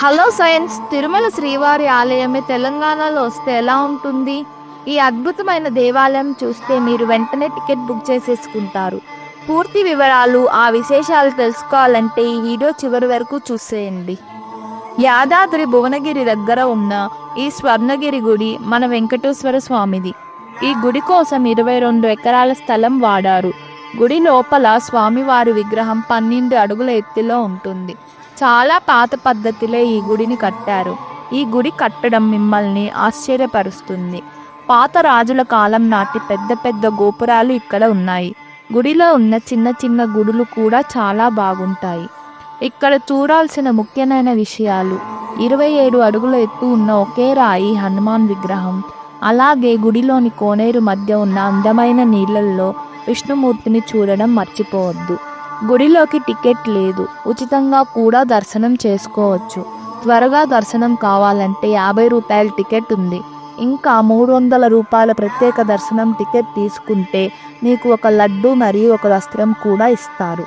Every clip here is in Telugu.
హలో సైన్స్ తిరుమల శ్రీవారి ఆలయమే తెలంగాణలో వస్తే ఎలా ఉంటుంది? ఈ అద్భుతమైన దేవాలయం చూస్తే మీరు వెంటనే టికెట్ బుక్ చేసేసుకుంటారు. పూర్తి వివరాలు ఆ విశేషాలు తెలుసుకోవాలంటే ఈ వీడియో చివరి వరకు చూసేయండి. యాదాద్రి భువనగిరి దగ్గర ఉన్న ఈ స్వర్ణగిరి గుడి మన వెంకటేశ్వర స్వామిది. ఈ గుడి కోసం ఇరవై రెండు ఎకరాల స్థలం వాడారు. గుడి లోపల స్వామివారి విగ్రహం పన్నెండు అడుగుల ఎత్తులో ఉంటుంది. చాలా పాత పద్ధతిలో ఈ గుడిని కట్టారు. ఈ గుడి కట్టడం మిమ్మల్ని ఆశ్చర్యపరుస్తుంది. పాత రాజుల కాలం నాటి పెద్ద పెద్ద గోపురాలు ఇక్కడ ఉన్నాయి. గుడిలో ఉన్న చిన్న చిన్న గుడులు కూడా చాలా బాగుంటాయి. ఇక్కడ చూడాల్సిన ముఖ్యమైన విషయాలు. ఇరవై ఏడు అడుగుల ఎత్తు ఉన్న ఒకే రాయి హనుమాన్ విగ్రహం. అలాగే గుడిలోని కోనేరు మధ్య ఉన్న అందమైన నీళ్ళల్లో విష్ణుమూర్తిని చూడడం మర్చిపోవద్దు. గుడిలోకి టికెట్ లేదు. ఉచితంగా కూడా దర్శనం చేసుకోవచ్చు. త్వరగా దర్శనం కావాలంటే యాభై రూపాయల టికెట్ ఉంది. ఇంకా మూడు వందల రూపాయల ప్రత్యేక దర్శనం టికెట్ తీసుకుంటే మీకు ఒక లడ్డు మరియు ఒక వస్త్రం కూడా ఇస్తారు.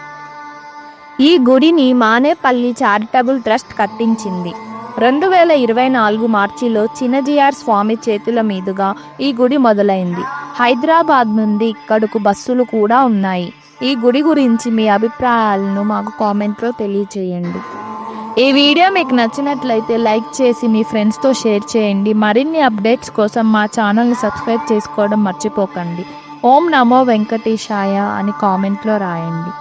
ఈ గుడిని మానేపల్లి చారిటబుల్ ట్రస్ట్ కట్టించింది. రెండు వేల ఇరవై నాలుగు మార్చిలో చిన్నజీఆర్ స్వామి చేతుల మీదుగా ఈ గుడి మొదలైంది. హైదరాబాద్ నుండి ఇక్కడకు బస్సులు కూడా ఉన్నాయి. ఈ గుడి గురించి మీ అభిప్రాయాలను మాకు కామెంట్లో తెలియచేయండి. ఈ వీడియో మీకు నచ్చినట్లయితే లైక్ చేసి మీ ఫ్రెండ్స్తో షేర్ చేయండి. మరిన్ని అప్డేట్స్ కోసం మా ఛానల్ని సబ్స్క్రైబ్ చేసుకోవడం మర్చిపోకండి. ఓం నమో వెంకటేశాయ అని కామెంట్లో రాయండి.